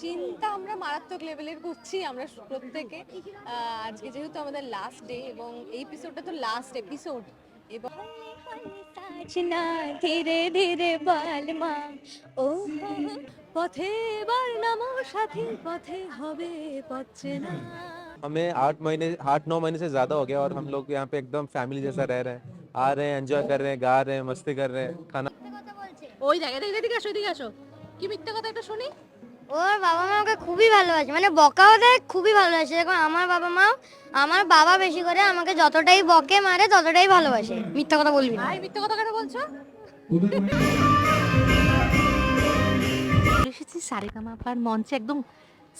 চিন্তা আমরা মারাত্মক লেভেলের করছি আমরা প্রত্যেকে আহ, আজকে যেহেতু আমাদের লাস্ট ডে এবং এই এপিসোডটা তো লাস্ট এপিসোড এবং না ধীরে ধীরে বালমা ও পথে এবার নামো সাথী পথে হবে পথে না हमें आठ महीने आठ नौ महीने से ज्यादा हो गया और हम लोग यहाँ पे एकदम फैमिली जैसा रह रहे हैं आ रहे हैं एंजॉय कर रहे हैं गा रहे हैं मस्ती कर रहे हैं खाना ওই জায়গা থেকে এদিকে আসো এদিকে আসো কি মিথ্যা কথা একটা শুনি? ওর বাবা মা ওকে খুবই ভালোবাসে। মানে বকাও দেয় খুবই ভালোবাসে। দেখুন আমার বাবা মা আমার বাবা বেশি করে আমাকে যতটাই বকে মারে ততটাই ভালোবাসে। মিথ্যা কথা বলবি না। ভাই মিথ্যা কথা কেন বলছো? এসেছি সারেগামাপার মঞ্চে একদম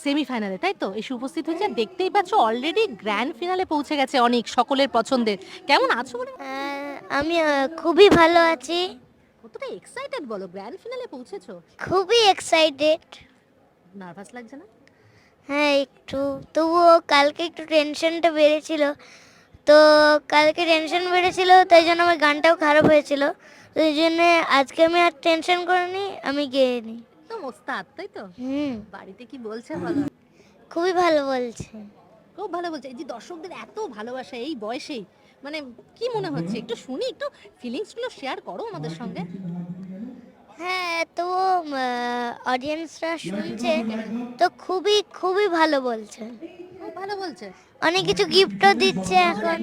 সেমিফাইনালে তাই তো? এসে উপস্থিত হয়েছে। দেখতেই পাচ্ছ অলরেডি গ্র্যান্ড ফিনালে পৌঁছে গেছে অনেক সকলের পছন্দের। কেমন আছো বলে? আমি খুবই ভালো আছি। কতটা এক্সাইটেড বলো? গ্র্যান্ড ফিনালে পৌঁছেছো? খুবই এক্সাইটেড নার্ভাস লাগছে না? হ্যাঁ একটু। তবুও কালকে একটু টেনশনটা বেড়েছিল। তো কালকে টেনশন বেড়েছিল তাই জন্য আমার গানটাও খারাপ হয়েছিল। এই জন্য আজকে আমি আর টেনশন করিনি আমি গেয়ে নিই তো মোস্তাদ তাই তো? হুম। বাড়িতে কি বলছে বলো? খুবই ভালো বলছে। খুব ভালো বলছে। এই যে দর্শকদের এত ভালোবাসা এই বয়সেই। মানে কি মনে হচ্ছে? একটু শুনি একটু ফিলিংসগুলো শেয়ার করো আমাদের সঙ্গে। হ্যাঁ তো অডিয়েন্সরা শুনছে তো খুবই খুবই ভালো বলছে। খুব ভালো বলছে? অনেক কিছু গিফটও দিচ্ছে এখন।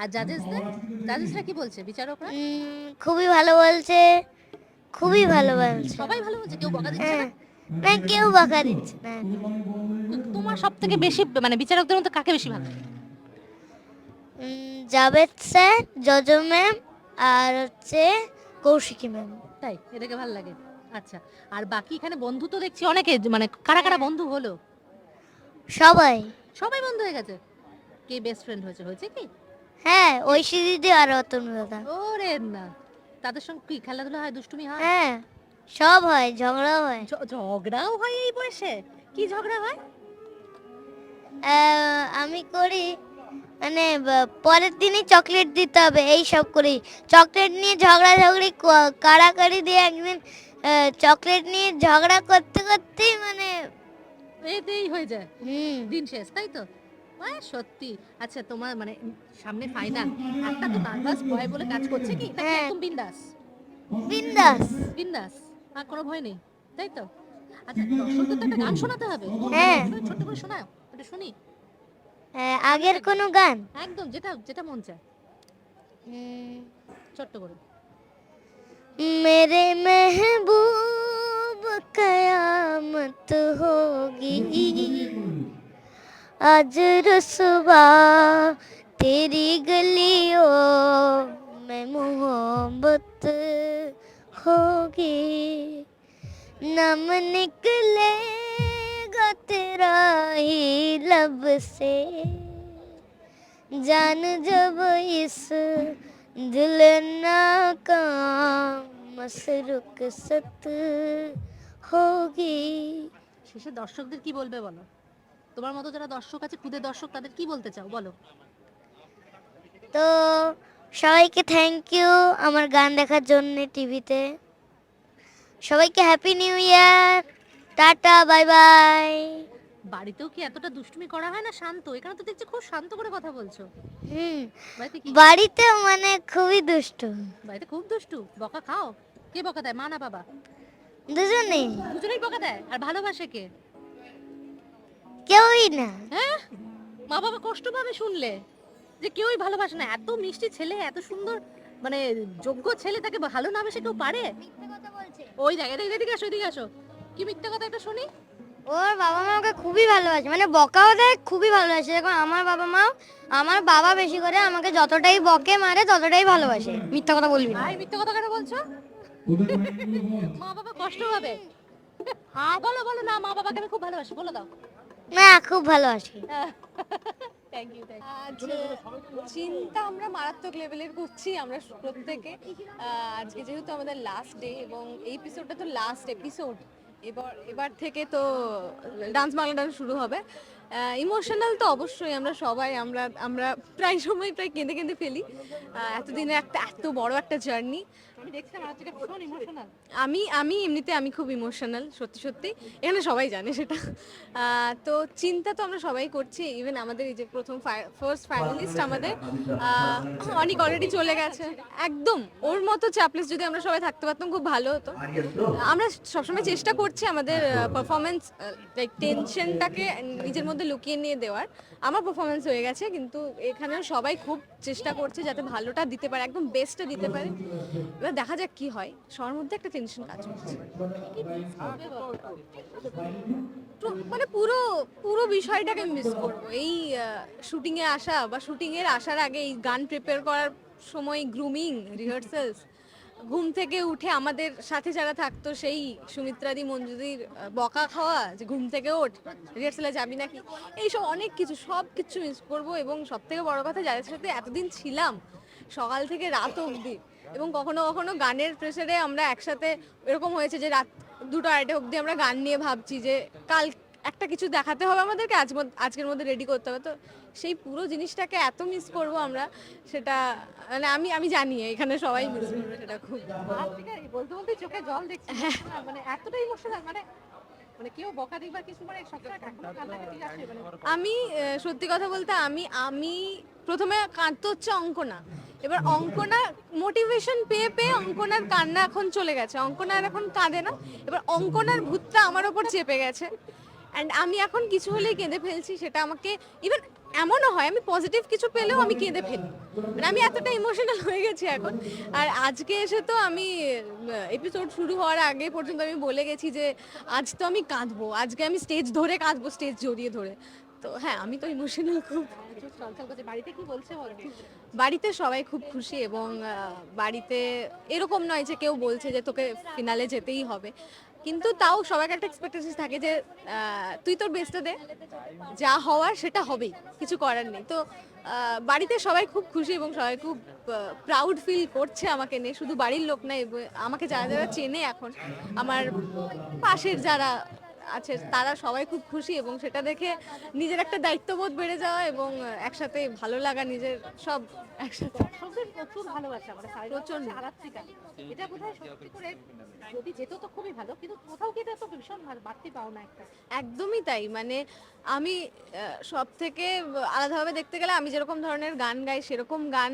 আর জাজেসদের জাজেসরা কি বলছে বিচারকরা? খুবই ভালো বলছে খুবই ভালো বলছে। সবাই ভালো বলছে? কেউ বকা দিচ্ছে হ্যাঁ না না কেউ বকা দিচ্ছে না। তোমার সব থেকে বেশি মানে বিচারকদের মধ্যে কাকে বেশি ভালো লাগে? জাভেদ স্যার জজো ম্যাম আর হচ্ছে কৌশিকী ম্যাম। তাই? এটাকে ভালো লাগে। আচ্ছা আর বাকি এখানে বন্ধু তো দেখছি অনেকে মানে কারা কারা বন্ধু হলো? সবাই। সবাই বন্ধু হয়ে গেছে? কে বেস্ট ফ্রেন্ড হয়েছে? হয়েছে কি? হ্যাঁ ঐশী দিদি আর অতনু দাদা। ওরে না। তাদের সঙ্গে কি খেলাধুলা হয় দুষ্টুমি হয়? হ্যাঁ সব হয় ঝগড়াও হয়। ঝগড়াও হয় এই বয়সে? কি ঝগড়া হয়? আমি করি মানে পরের দিনই চকলেট দিতে হবে এই সব করি চকলেট নিয়ে ঝগড়া ঝগড়ি কাড়াকাড়ি দিয়ে একদিন চকলেট নিয়ে ঝগড়া করতে করতেই মানে এতেই হয়ে যায়। হুম। দিন শেষ তাই তো? সত্যি। আচ্ছা তোমার মানে সামনে ফাইনাল একটা তো নার্ভাস ভয় বলে কাজ করছে কি? হ্যাঁ। একদম বিন্দাস? বিন্দাস। বিন্দাস? আর কোনো ভয় নেই তাই তো? আচ্ছা দর্শকদের তো একটা গান শোনাতে হবে। হ্যাঁ। ছোট্ট করে শোনাও একটু শুনি। আগের কোনো গান একদম যেটা যেটা মন চায় উম, ছোট্ট করে मेरे महबूब कयामत होगी आज रसवा तेरी गलियों में मोहब्बत होगी नम निकलेगा तेरा ही लब से जान जब इस दिल का मसरुक सत होगी শেষে দর্শকদের কি বলবে বলো তোমার মতো যারা দর্শক আছে খুদে দর্শক তাদের কি বলতে চাও বলো তো সবাইকে থ্যাংক ইউ আমার গান দেখার জন্য টিভিতে সবাইকে হ্যাপি নিউ ইয়ার tata bye bye. বাড়িতেও কি এতটা দুষ্টুমি করা হয় না? শান্ত। এখানে তো দেখছি খুব শান্ত করে কথা বলছো। হুম। বাড়িতে কি? বাড়িতে মানে খুবই দুষ্টু। বাড়িতে খুব দুষ্টু? বকা খাও? কে বকা দেয়? মা না বাবা? দুজনেই। দুজনেই বকা দেয়? আর ভালোবাসে কে? কেউই না। হ্যাঁ? মা বাবা কষ্ট পাবে শুনলে। যে কেউই ভালোবাসে না। এত মিষ্টি ছেলে এত সুন্দর মানে যোগ্য ছেলে তাকে ভালো না বেসে কেউ পারে? ওই জায়গা এদিকে এদিকে আসো এদিকে আসো। কি মিথ্যা কথা একটা শুনি? ওর বাবা মা ওকে খুবই ভালোবাসে। মানে বকাও দেয় খুবই ভালোবাসে। দেখুন আমার বাবা মা আমার বাবা বেশি করে আমাকে যতটাই বকে মারে ততটাই ভালোবাসে। মিথ্যা কথা বলবি না। ভাই মিথ্যা কথা কেন বলছো? মা বাবা কষ্ট পাবে। হ্যাঁ বলো বলো না মা বাবাকে আমি খুব ভালোবাসি বলে দাও। না খুব ভালোবাসি। থ্যাংক ইউ আজ চিন্তা আমরা মারাত্মক লেভেলের করছি আমরা প্রত্যেকে। আজকে যেহেতু আমাদের লাস্ট ডে এবং এই এপিসোডটা তো লাস্ট এপিসোড এবার এবার থেকে তো ডান্স বাংলা ডান্স শুরু হবে। ইমোশনাল তো অবশ্যই আমরা সবাই, আমরা আমরা প্রায় সময় প্রায় কেঁদে কেঁদে ফেলি। এতদিনে এতদিনের একটা, এত বড় একটা জার্নি আমি আমি এমনিতে আমি খুব ইমোশনাল সত্যি সত্যি। এখানে সবাই জানে সেটা। তো চিন্তা তো আমরা সবাই করছি ইভেন আমাদের এই যে প্রথম ফার্স্ট ফাইনালিস্ট আমাদের অনেক অলরেডি চলে গেছে। একদম, ওর মতো চ্যাপলেস যদি আমরা সবাই থাকতে পারতাম, খুব ভালো হতো। আমরা সবসময় চেষ্টা করছি আমাদের পারফরমেন্স লাইক টেনশনটাকে নিজের মধ্যে লুকিয়ে নিয়ে দেওয়ার। আমার পারফরমেন্স হয়ে গেছে, কিন্তু এখানেও সবাই খুব চেষ্টা করছে যাতে ভালোটা দিতে পারে, একদম বেস্টটা দিতে পারে। এবার দেখা যাক কি হয়, সবার মধ্যে একটা টেনশন কাজ করছে। মানে পুরো পুরো বিষয়টাকে মিস করব। এই শুটিং এ আসা বা শুটিং এর আসার আগে এই গান প্রিপেয়ার করার সময় গ্রুমিং রিহার্সালস ঘুম থেকে উঠে আমাদের সাথে যারা থাকতো, সেই সুমিত্রাদি, মঞ্জুদির বকা খাওয়া, যে ঘুম থেকে ওঠ, রিহার্সালে যাবি নাকি? এইসব অনেক কিছু, সব কিছু মিস করব এবং সব থেকে বড় কথা, যাদের সাথে এতদিন ছিলাম, সকাল থেকে রাত অবধি, এবং কখনো কখনো গানের প্রেসারে আমরা একসাথে, এরকম হয়েছে যে রাত দুটো আড়াইটে অবধি আমরা গান নিয়ে ভাবছি যে কাল একটা কিছু দেখাতে হবে আমাদেরকে আজ আজকের মধ্যে রেডি করতে হবে। তো সেই পুরো জিনিসটাকে এত মিস করব আমরা সেটা মানে আমি আমি জানি এখানে সবাই মিস করবে সেটা খুব। বলতে বলতে চোখে জল দেখছি মানে এতটা ইমোশনাল মানে মানে মানে মানে আমি সত্যি কথা বলতে আমি আমি প্রথমে কাঁদতে হচ্ছে অঙ্কনা। এবার অঙ্কনা মোটিভেশন পেয়ে পেয়ে অঙ্কনার কান্না এখন চলে গেছে। অঙ্কনা আর এখন কাঁদে না। এবার অঙ্কনার ভূতটা আমার ওপর চেপে গেছে। অ্যান্ড আমি এখন কিছু হলেই কেঁদে ফেলছি, সেটা আমাকে ইভেন এমনও হয়, আমি পজিটিভ কিছু পেলেও আমি কেঁদে ফেলি। মানে আমি এতটা ইমোশনাল হয়ে গেছি এখন। আর আজকে এসে তো আমি এপিসোড শুরু হওয়ার আগে পর্যন্ত আমি বলে গেছি যে, আজ তো আমি কাঁদবো, আজকে আমি স্টেজ ধরে কাঁদবো স্টেজ জড়িয়ে ধরে। তো হ্যাঁ আমি তো ইমোশনাল খুব। বাড়িতে কি বলছে বাড়িতে সবাই খুব খুশি এবং বাড়িতে এরকম নয় যে কেউ বলছে যে তোকে ফিনালে যেতেই হবে। কিন্তু তাও সবার একটা এক্সপেকটেশন থাকে যে তুই তোর বেস্টটা দে। যা হওয়ার সেটা হবেই, কিছু করার নেই। তো বাড়িতে সবাই খুব খুশি এবং সবাই খুব প্রাউড ফিল করছে আমাকে নিয়ে। শুধু বাড়ির লোক না আমাকে যারা যারা চেনে এখন, আমার পাশের যারা আছে তারা সবাই খুব খুশি এবং সেটা দেখে নিজের একটা দায়িত্ববোধ বেড়ে যাওয়া এবং একসাথে ভালো লাগা নিজের সব একসাথে। প্রচুর ভালোবাসা মানে প্রচণ্ড। এটা বোধহয় সত্যি করে যদি যেত তো খুবই ভালো কিন্তু কোথাও কি এটা তো ভীষণ ভালো বাড়তি পাও না একটা। একদমই তাই মানে আমি সব থেকে আলাদাভাবে দেখতে গেলে আমি যেরকম ধরনের গান গাই সেরকম গান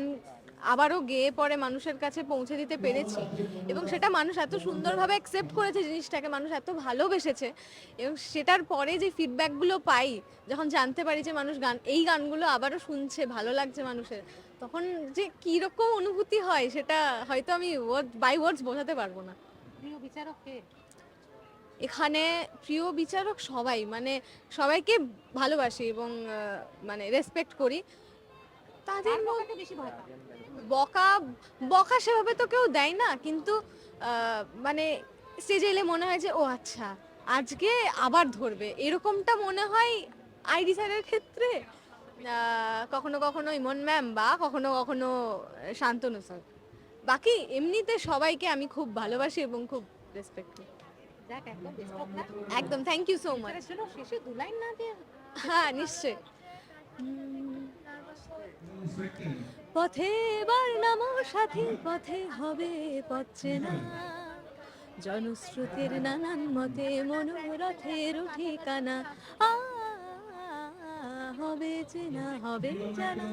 আবারও গেয়ে পরে মানুষের কাছে পৌঁছে দিতে পেরেছি এবং সেটা মানুষ এত সুন্দরভাবে অ্যাকসেপ্ট করেছে জিনিসটাকে মানুষ এত ভালোবেসেছে এবং সেটার পরে যে ফিডব্যাকগুলো পাই যখন জানতে পারি যে মানুষ গান এই গানগুলো আবারও শুনছে ভালো লাগছে মানুষের তখন যে কীরকম অনুভূতি হয় সেটা হয়তো আমি ওয়ার্ড বাই ওয়ার্ডস বোঝাতে পারব না। প্রিয় বিচারক কে? এখানে প্রিয় বিচারক সবাই মানে সবাইকে ভালোবাসি এবং মানে রেসপেক্ট করি। তাদের মধ্যে বেশি ভয় পাও বকা বকা সেভাবে তো কেউ দেয় না কিন্তু মানে স্টেজে এলে মনে হয় যে ও আচ্ছা আজকে আবার ধরবে। এরকমটা মনে হয় আইডি স্যারের ক্ষেত্রে? কখনো কখনো ইমন ম্যাম বা কখনো কখনো শান্তনু স্যার। বাকি এমনিতে সবাইকে আমি খুব ভালোবাসি এবং খুব রেসপেক্ট করি। একদম থ্যাংক ইউ সো মাচ শেষে দু লাইন না হ্যাঁ নিশ্চয় পথে এবার নামো সাথী পথে হবে পথে না জনশ্রুতির নানান মতে মনোরথের ঠিকানা। আ, হবে চেনা হবে জানা।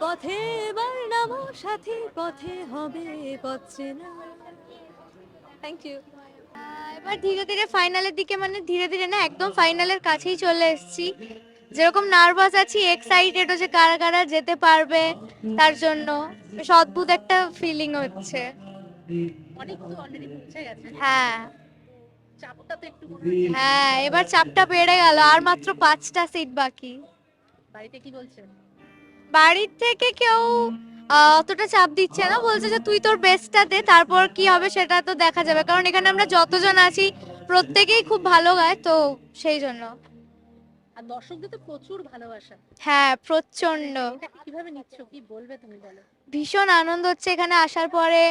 পথে এবার নামো সাথী পথে হবে পথে না থ্যাংক ইউ এবার ধীরে ধীরে ফাইনালের দিকে মানে ধীরে ধীরে না একদম ফাইনালের কাছেই চলে এসেছি। যেরকম নার্ভাস আছি এক্সাইটেড যে কারা কারা যেতে পারবে তার জন্য বেশ অদ্ভুত একটা ফিলিং হচ্ছে। অনেক তো অলরেডি পৌঁছে গেছে। হ্যাঁ। চাপটা তো একটু হ্যাঁ এবার চাপটা বেড়ে গেল আর মাত্র পাঁচটা সিট বাকি। বাড়িতে কি বলছেন বাড়ির থেকে কেউ অতটা চাপ দিচ্ছে না বলছে যে তুই তোর বেস্টটা দে তারপর কি হবে সেটা তো দেখা যাবে। কারণ এখানে আমরা যতজন আছি প্রত্যেকেই খুব ভালো গায় তো সেই জন্য। আর দর্শকদের তো প্রচুর ভালোবাসা। হ্যাঁ প্রচণ্ড কীভাবে নিচ্ছ? কি বলবে তুমি বলো? ভীষণ আনন্দ হচ্ছে এখানে আসার পরে।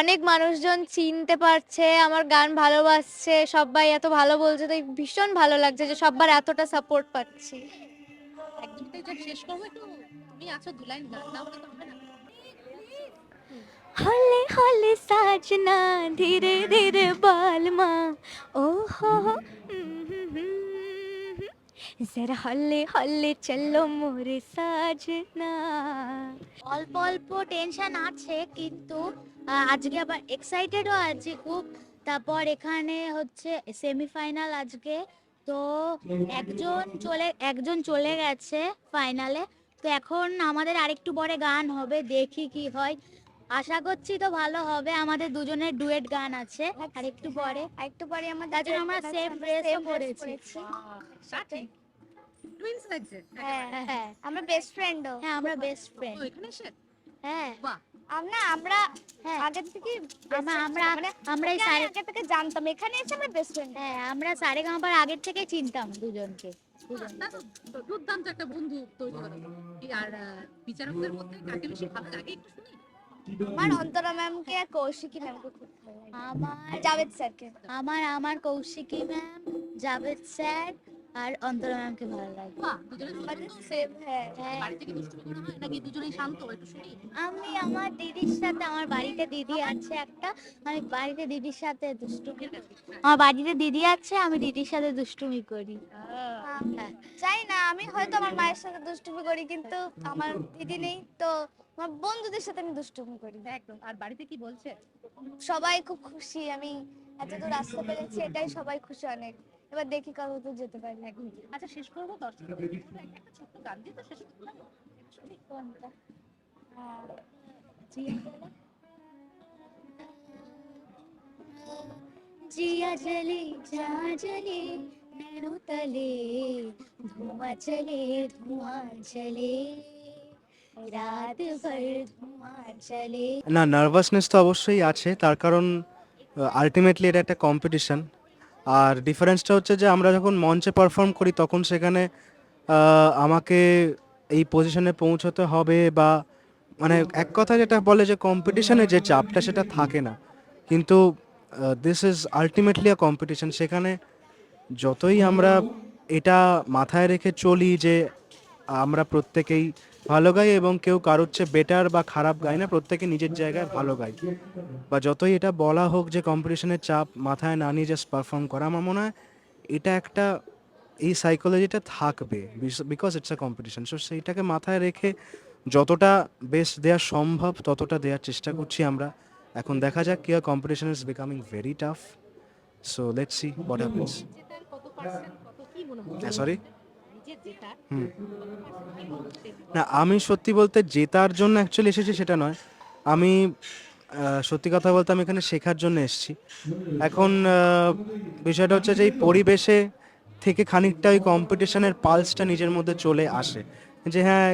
অনেক মানুষজন চিনতে পারছে আমার গান ভালোবাসছে সবাই এত ভালো বলছে তাই ভীষণ ভালো লাগছে যে সবার এতটা সাপোর্ট পাচ্ছি। একদমটাই যে শেষ করব একটু? তুমি আছো দু গান না হলে তো হবে না। হলে হলে সাজনা ধীরে ধীরে বালমা। ও হো জরা হলে হলে চলো মোরে সাজনা অল্প অল্প টেনশন আছে কিন্তু আজকে আবার এক্সাইটেডও আছি খুব। তারপর এখানে হচ্ছে সেমিফাইনাল আজকে। তো একজন চলে একজন চলে গেছে ফাইনালে তো এখন আমাদের আরেকটু পরে গান হবে দেখি কি হয়। আশা করছি তো ভালো হবে আমাদের দুজনের ডুয়েট গান আছে। আর একটু পরে। একটু পরে আমাদের আমরা সেম ড্রেসও পরেছি। টুইন্স লাগছে হ্যাঁ হ্যাঁ আমরা বেস্ট ফ্রেন্ডও হ্যাঁ আমরা বেস্ট ফ্রেন্ড এখানে এসে? হ্যাঁ। বাহ। আমরা আমরা হ্যাঁ আগে থেকে আমরা আমরা আমরা এই সারে আগে থেকে জানতাম এখানে এসে আমরা বেস্ট ফ্রেন্ড হ্যাঁ আমরা সারে গামাপার আগের থেকে চিনতাম দুজনকে। দুজনকে তা তো দুর্দান্ত একটা বন্ধু তৈরি হলো। আর বিচারকদের মধ্যে কাকে বেশি ভালো লাগে? একটু শুনি। আমার অন্তরা ম্যামকে আর কৌশিকী ম্যামকে খুব ভালো লাগে। আমার জাভেদ স্যারকে। আমার আমার কৌশিকী ম্যাম জাভেদ স্যার আর অন্তরা ম্যামকে ভালো লাগে। বাহ দুজনে আমাদের সেম হ্যাঁ। দুষ্টুমি করা হয়? নাকি দুজনেই শান্ত? একটু শুনি। আমি আমার দিদির সাথে আমার বাড়িতে দিদি আছে একটা আমি বাড়িতে দিদির সাথে দুষ্টুমি করি। আমার বাড়িতে দিদি আছে আমি দিদির সাথে দুষ্টুমি করি। হ্যাঁ। চাই না আমি হয়তো আমার মায়ের সাথে দুষ্টুমি করি কিন্তু আমার দিদি নেই তো আমার বন্ধুদের সাথে আমি দুষ্টুমি করি। একদম। আর বাড়িতে কি বলছে? সবাই খুব খুশি আমি এত দূর আসতে পেরেছি এটাই সবাই খুশি অনেক এবার দেখি কত দূর যেতে পারি আচ্ছা শেষ করবো দর্শক একটা ছোট্ট গান দিয়ে তো শেষ করতে হবে। শুনি। जिया जले जा जले नैनो तले धुआं चले धुआं चले रात भर धुआं चले না নার্ভাসনেস তো অবশ্যই আছে তার কারণ আলটিমেটলি এটা একটা কম্পিটিশান আর ডিফারেন্সটা হচ্ছে যে আমরা যখন মঞ্চে পারফর্ম করি, তখন সেখানে আমাকে এই পজিশনে পৌঁছতে হবে বা মানে এক কথা যেটা বলে যে কম্পিটিশনে যে চাপটা সেটা থাকে না। কিন্তু this is ultimately a competition সেখানে যতই আমরা এটা মাথায় রেখে চলি যে আমরা প্রত্যেকেই ভালো গাই এবং কেউ কারোর চেয়ে বেটার বা খারাপ গায় না প্রত্যেকে নিজের জায়গায় ভালো গায়। বা যতই এটা বলা হোক যে কম্পিটিশনের চাপ মাথায় না নিয়ে জাস্ট পারফর্ম করা আমার মনে হয় এটা একটা এই সাইকোলজিটা থাকবে because it's a competition so সেইটাকে মাথায় রেখে যতটা বেস্ট দেওয়া সম্ভব ততটা দেওয়ার চেষ্টা করছি আমরা। এখন দেখা যাক কি competition is becoming very tough so let's see what happens sorry না আমি সত্যি বলতে জেতার জন্য অ্যাকচুয়ালি এসেছি সেটা নয়। আমি সত্যি কথা বলতে আমি এখানে শেখার জন্য এসেছি। এখন বিষয়টা হচ্ছে যে এই পরিবেশে থেকে খানিকটা ওই কম্পিটিশনের পালসটা নিজের মধ্যে চলে আসে। যে হ্যাঁ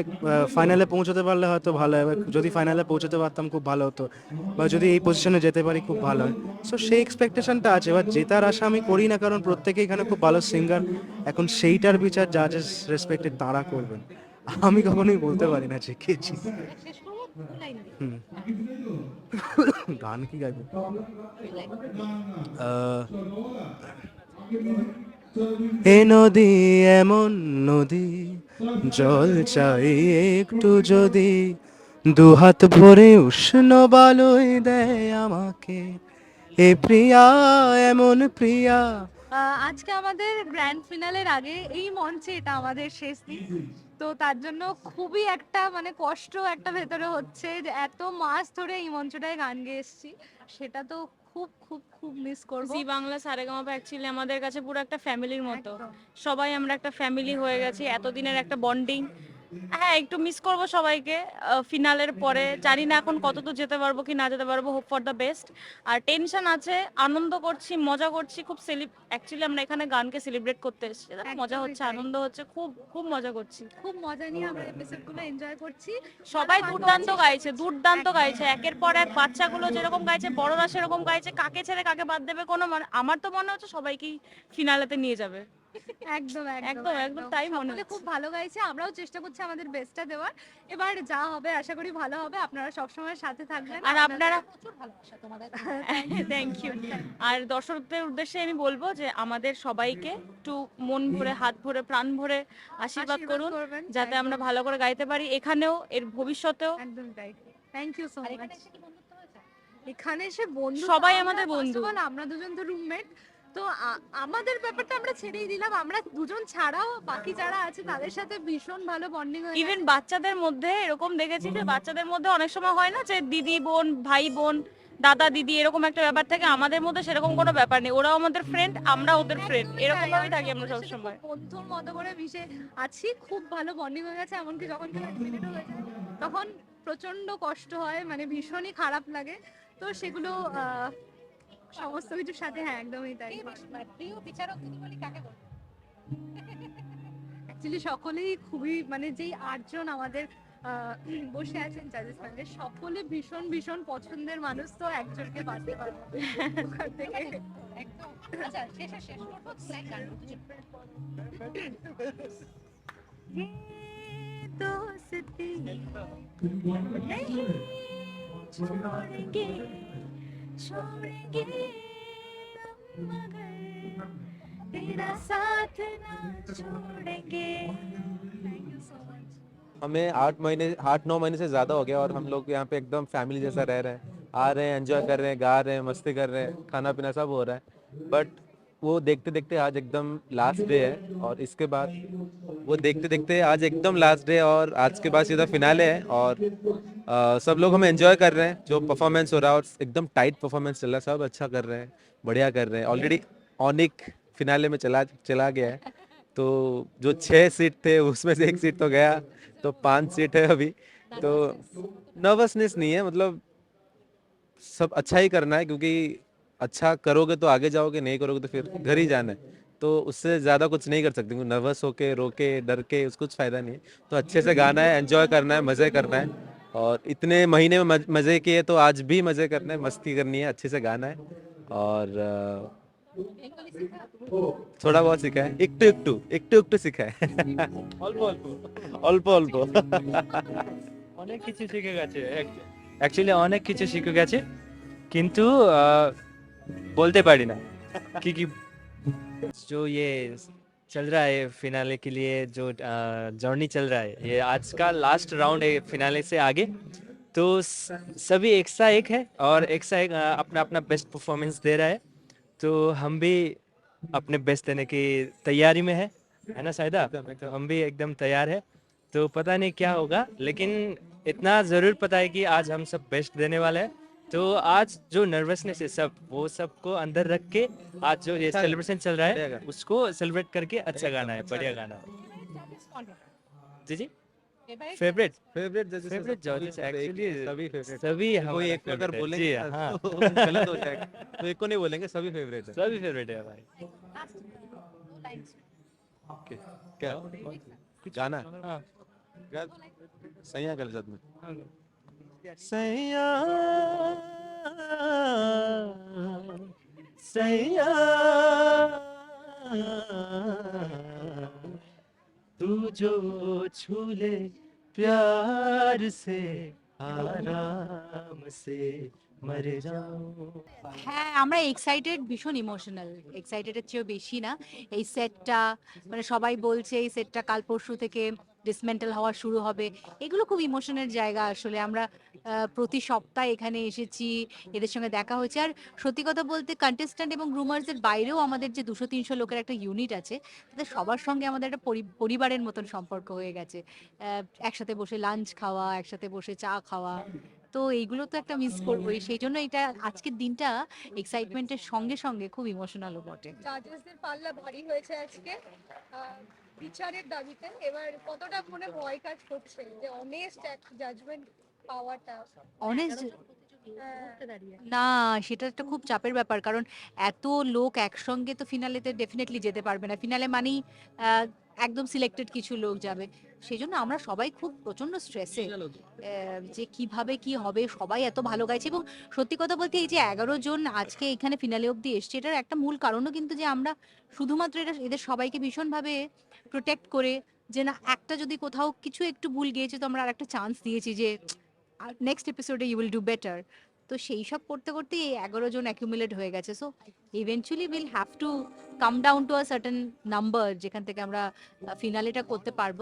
ফাইনালে পৌঁছতে পারলে হয়তো ভালো হবে যদি ফাইনালে পৌঁছতে পারতাম খুব ভালো হতো বা যদি এই পজিশনে যেতে পারি খুব ভালো হয়। সো সেই এক্সপেকটেশনটা আছে এবার জেতার আশা আমি করি না কারণ প্রত্যেকে এখানে খুব ভালো সিঙ্গার এখন সেইটার বিচার জাজেস রেসপেক্টে তারা করবেন। আমি কখনোই বলতে পারি না যে কে। গান কি গাইবে? এ নদী এমন নদী জল চাই একটু যদি, দুহাত ভরে উষ্ণ বালই দেয় আমাকে। এ প্রিয়া, এমন প্রিয়া। আজকে আমাদের গ্র্যান্ড ফিনালের আগে এই মঞ্চে এটা আমাদের শেষ দিন। তো তার জন্য খুবই একটা মানে কষ্ট একটা ভেতরে হচ্ছে যে এত মাস ধরে এই মঞ্চটায় গান গেয়ে এসেছি। সেটা তো খুব খুব খুব মিস করব। জি বাংলা সারেগামাপা অ্যাকচুয়ালি আমাদের কাছে পুরো একটা ফ্যামিলির মতো। সবাই আমরা একটা ফ্যামিলি হয়ে গেছি এতদিনের একটা বন্ডিং হ্যাঁ একটু মিস করব সবাইকে। ফিনালের পরে জানি না এখন কতদূর যেতে পারব কি না যেতে পারব হোপ ফর দ্য বেস্ট আর টেনশন আছে আনন্দ করছি মজা করছি খুব সেলিব অ্যাকচুয়ালি আমরা এখানে গানকে সেলিব্রেট করতে এসেছি। মজা হচ্ছে আনন্দ হচ্ছে খুব খুব মজা করছি। খুব মজা নিয়ে আমরা এপিসোডগুলো এনজয় করছি। সবাই দুর্দান্ত গাইছে দুর্দান্ত গাইছে। একের পর এক বাচ্চাগুলো যেরকম গাইছে বড়রা সেরকম গাইছে কাকে ছেড়ে কাকে বাদ দেবে কোনো মানে আমার তো মনে হচ্ছে সবাইকেই ফিনালেতে নিয়ে যাবে। একদম একদম, একদম তাই মনে হচ্ছে। খুব ভালো গাইছে আমরাও চেষ্টা করছি আমাদের বেস্টটা দেওয়ার। এবার যা হবে আশা করি ভালো হবে আপনারা সবসময় সাথে থাকবেন। আর আপনারা প্রচুর ভালোবাসা তোমাদের। থ্যাংক ইউ আর দর্শকদের উদ্দেশ্যে আমি বলব যে আমাদের সবাইকে একটু মন ভরে হাত ভরে প্রাণ ভরে আশীর্বাদ করুন যাতে আমরা ভালো করে গাইতে পারি। এখানেও এর ভবিষ্যতেও। একদম তাই। থ্যাংক ইউ সো মাচ এখানে এসে বন্ধু সবাই আমাদের বন্ধু। আমরা দুজন তো রুমমেট তো আমাদের ব্যাপারটা আমরা ছেড়েই দিলাম। আমরা দুজন ছাড়াও বাকি যারা আছে তাদের সাথে ভীষণ ভালো বন্ডিং হয়ে ইভেন বাচ্চাদের মধ্যে এরকম দেখেছি যে বাচ্চাদের মধ্যে অনেক সময় হয় না যে দিদি বোন ভাই বোন দাদা দিদি এরকম একটা ব্যাপার থাকে। আমাদের মধ্যে সেরকম কোনো ব্যাপার নেই। ওরাও আমাদের ফ্রেন্ড আমরা ওদের ফ্রেন্ড এরকম ভাবেই থাকি আমরা সবসময়। বন্ধুর মতো করে মিশে আছি খুব ভালো বন্ডিং হয়ে গেছে। এমনকি যখন তখন প্রচণ্ড কষ্ট হয় মানে ভীষণই খারাপ লাগে। তো সেগুলো সমস্ত কিছুর সাথে হ্যাঁ একদমই তাই প্রিয় বিচারক যদি বলি কাকে বলবো অ্যাকচুয়ালি সকলেই খুবই মানে যেই আটজন আমাদের আহ, বসে আছেন জাজেস প্যানেলে সকলে ভীষণ ভীষণ পছন্দের মানুষ তো একজনকে বাঁচতে পারবো না ওখান থেকে একদম আচ্ছা শেষে শেষ করবো তাই গান দুজন दोस्ती नहीं छोड़ेंगे छोड़ेंगे मगर तेरा साथ ना छोड़ेंगे। हमें आठ महीने, आठ, नौ महीने से ज़्यादा हो गया और हम लोग यहाँ पे एकदम फैमिली जैसा रह रहे हैं। आ रहे हैं एंजॉय कर रहे हैं, गा रहे हैं, मस्ती कर रहे हैं, खाना पीना सब हो रहा है। बट वो देखते देखते आज एकदम लास्ट डे है और इसके बाद वो देखते देखते आज एकदम लास्ट डे और आज के बाद सीधा फिनाले है और अ, सब लोग हम एंजॉय कर रहे हैं। जो परफॉर्मेंस हो रहा है और एकदम टाइट परफॉर्मेंस चल रहा है सब अच्छा कर रहे हैं बढ़िया कर रहे हैं। ऑलरेडी ऑनिक फिनाले में चला चला गया है। तो जो छः सीट थे उसमें से एक सीट तो गया तो पाँच सीट है अभी। तो नर्वसनेस नहीं है मतलब सब अच्छा ही करना है क्योंकि अच्छा करोगे तो आगे जाओगे नहीं करोगे तो फिर घर ही जाना है तो उससे ज़्यादा कुछ नहीं कर सकते क्योंकि नर्वस होके रोके डर के उसको कुछ फ़ायदा नहीं है तो अच्छे से गाना है एंजॉय करना है मज़े करना है और इतने महीने में मज- मज़े किए तो आज भी मज़े करना है मस्ती करनी है अच्छे से गाना है और अ, थोड़ा बहुत सीखा है একটু একটু একটু একটু শিখা है অল্প অল্প অল্প অল্প অনেক কিছু শিখে গেছে অ্যাকচুয়ালি অনেক কিছু শিখে গেছে কিন্তু আহ, বলতে পারি না কি কি जो ये चल रहा है फिनाले के लिए जो जर्नी चल रहा है ये आज का लास्ट राउंड है फिनाले से आगे तो स- सभी एक सा एक है और एक सा एक अ, अपना अपना बेस्ट परफॉर्मेंस दे रहा है तो हम भी अपने बेस्ट देने की तैयारी में है है ना शायदा तो हम भी एकदम तैयार है तो पता नहीं क्या होगा लेकिन इतना जरूर पता है कि आज हम सब बेस्ट देने वाले हैं तो आज जो नर्वसनेस है सब वो सबको अंदर रख के आज जो ये अच्छा। सेलिब्रेशन चल रहा है उसको सेलिब्रेट करके अच्छा गाना है बढ़िया गाना है। जी जी। फेवरेट फेवरेट जजेस Favorite judges actually सभी फेवरेट सभी कोई एक अगर बोलेंगे जी ना, हाँ। तो गलत हो जाएगा। तो एक को नहीं बोलेंगे सभी फेवरेट है। सभी फेवरेट है भाई। क्या? गाना? हाँ। गा- सैया कर साथ में। हाँ। सैया सैया तू जो छू ले प्यार से आराम से मर जाऊं হ্যাঁ আমরা এক্সাইটেড ভীষণ ইমোশনাল এক্সাইটেডের চেয়েও বেশি না এই সেটটা মানে সবাই বলছে এই সেটটা কাল পরশু থেকে ডিসমেন্টাল হওয়া শুরু হবে এগুলো খুব ইমোশনের জায়গা আসলে আমরা আহ, প্রতি সপ্তাহে এখানে এসেছি, এদের সঙ্গে দেখা হয়েছে। আর সত্যি কথা বলতে কন্টেস্ট্যান্ট এবং গ্রুমার্সের বাইরেও আমাদের যে দুশো, তিনশো লোকের একটা ইউনিট আছে তাদের সবার সঙ্গে আমাদের একটা পরিবারের মতন সম্পর্ক হয়ে গেছে। একসাথে বসে লাঞ্চ খাওয়া, একসাথে বসে চা খাওয়া। তো এইগুলো তো একটা মিস করবোই। সেই জন্য এটা আজকের দিনটা এক্সাইটমেন্টের সঙ্গে সঙ্গে খুব ইমোশনালও বটে। জাজেসদের পাল্লা ভারী হয়েছে আজকে। বিচারের দাবিতে। এবার কতটা মনে ভয় কাজ করছে? যে অনেস্ট এক জাজমেন্ট পাওয়াটা অনেস্ট। না সেটা একটা খুব চাপের ব্যাপার কারণ এত লোক একসঙ্গে তো ফিনালেতে ডেফিনেটলি যেতে পারবে না। ফিনালে মানেই আহ, একদম সিলেক্টেড কিছু লোক যাবে। সেই জন্য আমরা সবাই খুব প্রচণ্ড স্ট্রেসে যে কীভাবে কি হবে সবাই এত ভালো গাইছে এবং সত্যি কথা বলতে এই যে এগারো জন আজকে এখানে ফিনালে অব্দি এসছে এটার একটা মূল কারণও কিন্তু যে আমরা শুধুমাত্র এটা এদের সবাইকে ভীষণভাবে প্রোটেক্ট করে যে না একটা যদি কোথাও কিছু একটু ভুল গিয়েছে তো আমরা আর একটা চান্স দিয়েছি যে নেক্সট এপিসোডে ইউ উইল ডু বেটার তো সেই সব করতে করতে এই এগারো জন অ্যাকুমুলেট হয়ে গেছে। So eventually will have to come down to a certain number যেখান থেকে আমরা ফিনালেটা করতে পারব।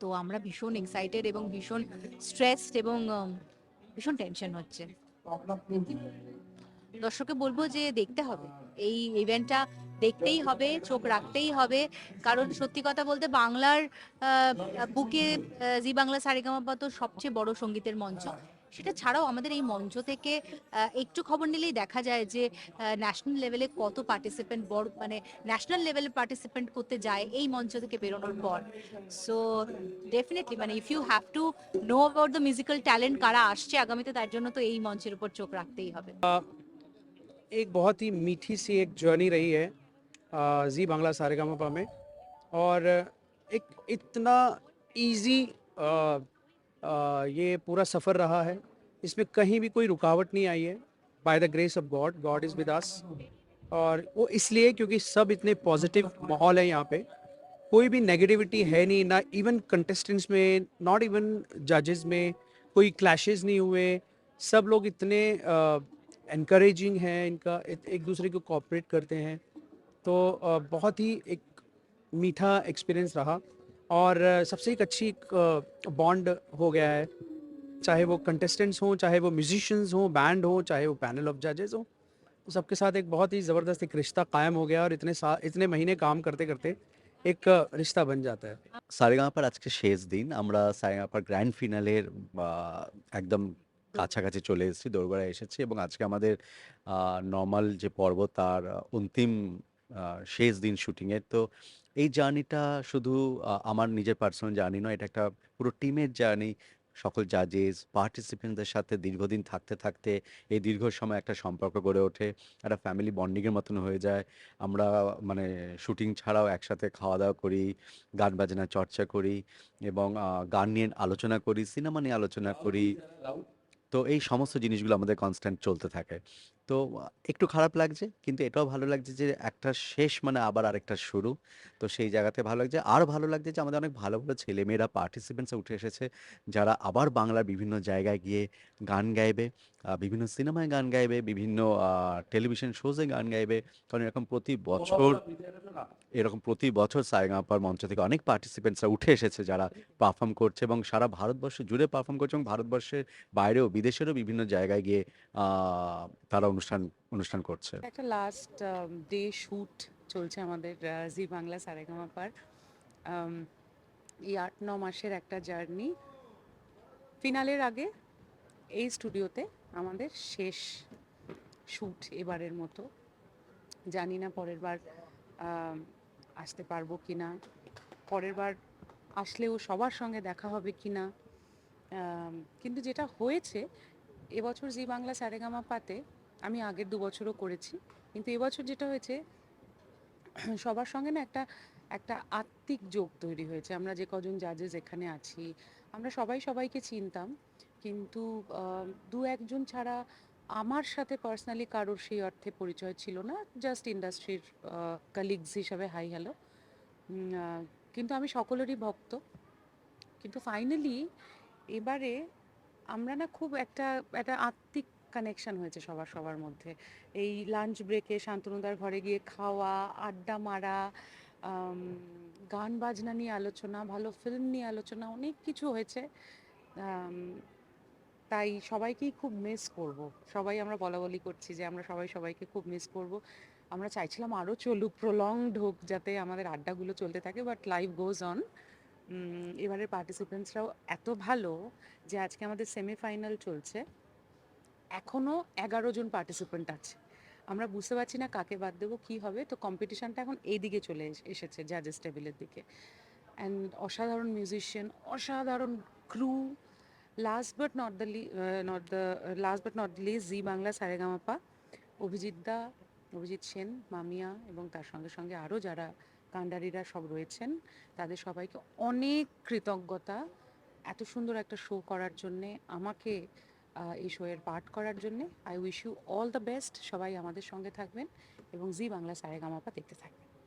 তো আমরা ভীষণ এক্সাইটেড এবং ভীষণ স্ট্রেসড এবং ভীষণ টেনশন হচ্ছে। দর্শককে বলব যে দেখতে হবে। এই ইভেন্টটা দেখতেই হবে, চোখ রাখতেই হবে। কারণ সত্যি কথা বলতে বাংলার বুকে জি বাংলা সারেগামাপা তো সবচেয়ে বড় সঙ্গীতের মঞ্চ। সেটা ছাড়াও আমাদের এই মঞ্চ থেকে একটু খবর নিলেই দেখা যায় যে ন্যাশনাল লেভেলে কত পার্টিসিপেন্ট বড় মানে ন্যাশনাল লেভেলে পার্টিসিপেন্ট করতে যায় এই মঞ্চ থেকে বেরোনোর পর। সো ডেফিনেটলি মানে if you have to know about the musical talent কারা আসছে আগামীতে, তার জন্য তো এই মঞ্চের উপর চোখ রাখতেই হবে। एक बहुत ही मीठी सी एक जर्नी रही है जी बांग्ला सारेगामापा में। और एक इतना इजी ये पूरा सफ़र रहा है। इसमें कहीं भी कोई रुकावट नहीं आई है। By the grace of God God is with us और वो इसलिए क्योंकि सब इतने पॉजिटिव माहौल है यहाँ पे। कोई भी नेगेटिविटी है नहीं, ना इवन कंटेस्टेंट्स में नॉट इवन जजेस में, कोई क्लैशेस नहीं हुए। सब लोग इतने इनकरेजिंग हैं इनका एक एक दूसरे को कोऑपरेट करते हैं तो अ, बहुत ही एक मीठा एक्सपीरियंस रहा और अ, सबसे एक अच्छी बॉन्ड हो गया है चाहे वो कंटेस्टेंट्स हों चाहे वो म्यूजिशियंस हों बैंड हो चाहे वो पैनल ऑफ जजेस हो तो सबके साथ एक बहुत ही ज़बरदस्त एक रिश्ता कायम हो गया और इतने सा इतने महीने काम करते करते एक अ, रिश्ता बन जाता है সারেগামাপার আজকে শেষ দিন আমরা সারেগামাপার গ্র্যান্ড ফিনালের একদম কাছাকাছি চলে এসেছি দোরগোড়ায় এসেছি এবং আজকে আমাদের নর্মাল যে পর্ব তার অন্তিম শেষ দিন শুটিংয়ের তো এই জার্নিটা শুধু আমার নিজের পার্সোনাল জার্নি নয় এটা একটা পুরো টিমের জার্নি সকল জাজেস পার্টিসিপেন্টদের সাথে দীর্ঘদিন থাকতে থাকতে এই দীর্ঘ সময় একটা সম্পর্ক গড়ে ওঠে একটা ফ্যামিলি বন্ডিংয়ের মতন হয়ে যায়। আমরা মানে শুটিং ছাড়াও একসাথে খাওয়া দাওয়া করি গান বাজনা চর্চা করি এবং গান নিয়ে আলোচনা করি সিনেমা নিয়ে আলোচনা করি। তো এই সমস্ত জিনিসগুলো আমাদের কনস্ট্যান্ট চলতে থাকে। তো একটু খারাপ লাগছে, কিন্তু এটাও ভালো লাগছে যে, একটা শেষ মানে আবার আরেকটা শুরু। তো সেই জায়গাতে ভালো লাগছে। আর ভালো লাগছে যে, আমাদের অনেক ভালো ভালো ছেলেমেয়েরা পার্টিসিপেন্টস উঠে এসেছে, যারা আবার বাংলার বিভিন্ন জায়গায় গিয়ে গান গাইবে বিভিন্ন সিনেমায় গান গাইবে, বিভিন্ন টেলিভিশন শোজে গান গাইবে। কারণ এরকম প্রতি বছর এরকম প্রতি বছর সারেগামাপার মঞ্চ থেকে অনেক পার্টিসিপেন্টসরা উঠে এসেছে, যারা পারফর্ম করছে এবং সারা ভারতবর্ষ জুড়ে পারফর্ম করছে এবং ভারতবর্ষের বাইরেও, বিদেশেরও বিভিন্ন জায়গায় গিয়ে তারা অনুষ্ঠান অনুষ্ঠান করছে। একটা লাস্ট ডে শ্যুট চলছে আমাদের জি বাংলা সারেগামাপার এই আট, ন মাসের একটা জার্নি ফিনালের আগে এই স্টুডিওতে আমাদের শেষ শ্যুট এবারের মতো। জানি না পরের বার আসতে পারব কি না পরের বার আসলেও সবার সঙ্গে দেখা হবে কি না কিন্তু যেটা হয়েছে, এবছর জি বাংলা সারেগামা পাতে আমি আগের দু বছরও করেছি। কিন্তু এবছর যেটা হয়েছে, সবার সঙ্গে না একটা একটা আত্মিক যোগ তৈরি হয়েছে। আমরা যে কজন জাজেস এখানে আছি, আমরা সবাই সবাইকে চিনতাম। কিন্তু দু একজন ছাড়া আমার সাথে পার্সোনালি কারোর সেই অর্থে পরিচয় ছিল না। জাস্ট ইন্ডাস্ট্রির কালিগস হিসাবে হাই হ্যালো কিন্তু আমি সকলেরই ভক্ত। কিন্তু ফাইনালি এবারে আমরা না খুব একটা একটা আত্মিক কানেকশন হয়েছে সবার সবার মধ্যে। এই লাঞ্চ ব্রেকে শান্তনুদার ঘরে গিয়ে খাওয়া, আড্ডা মারা গান বাজনা নিয়ে আলোচনা, ভালো ফিল্ম নিয়ে আলোচনা, অনেক কিছু হয়েছে। তাই সবাইকেই খুব মিস করব। সবাই আমরা বলা বলি করছি যে আমরা সবাই সবাইকে খুব মিস করব। আমরা চাইছিলাম আরও চলুক প্রলংড হোক, যাতে আমাদের আড্ডাগুলো চলতে থাকে বাট লাইফ গোজ অন এবারের পার্টিসিপেন্টসরাও এত ভালো যে আজকে আমাদের সেমিফাইনাল চলছে। এখনও এগারো জন পার্টিসিপেন্ট আছে। আমরা বুঝতে পারছি না কাকে বাদ দেবো, কী হবে। তো কম্পিটিশনটা এখন এই দিকে চলে এসেছে জাজেস টেবিলের দিকে। অ্যান্ড অসাধারণ মিউজিশিয়ান অসাধারণ crew last but not the not the last but not least Zee Bangla, Saregamapa, Abhijit দা, অভিজিৎ সেন, মামিয়া এবং তার সঙ্গে সঙ্গে আরও যারা কান্ডারিরা সব রয়েছেন, তাদের সবাইকে অনেক কৃতজ্ঞতা। এত সুন্দর একটা শো করার জন্যে আমাকে এই শোয়ের পাঠ করার জন্যে I wish you all the best সবাই আমাদের সঙ্গে থাকবেন এবং জি বাংলা সারেগামাপা দেখতে থাকবেন।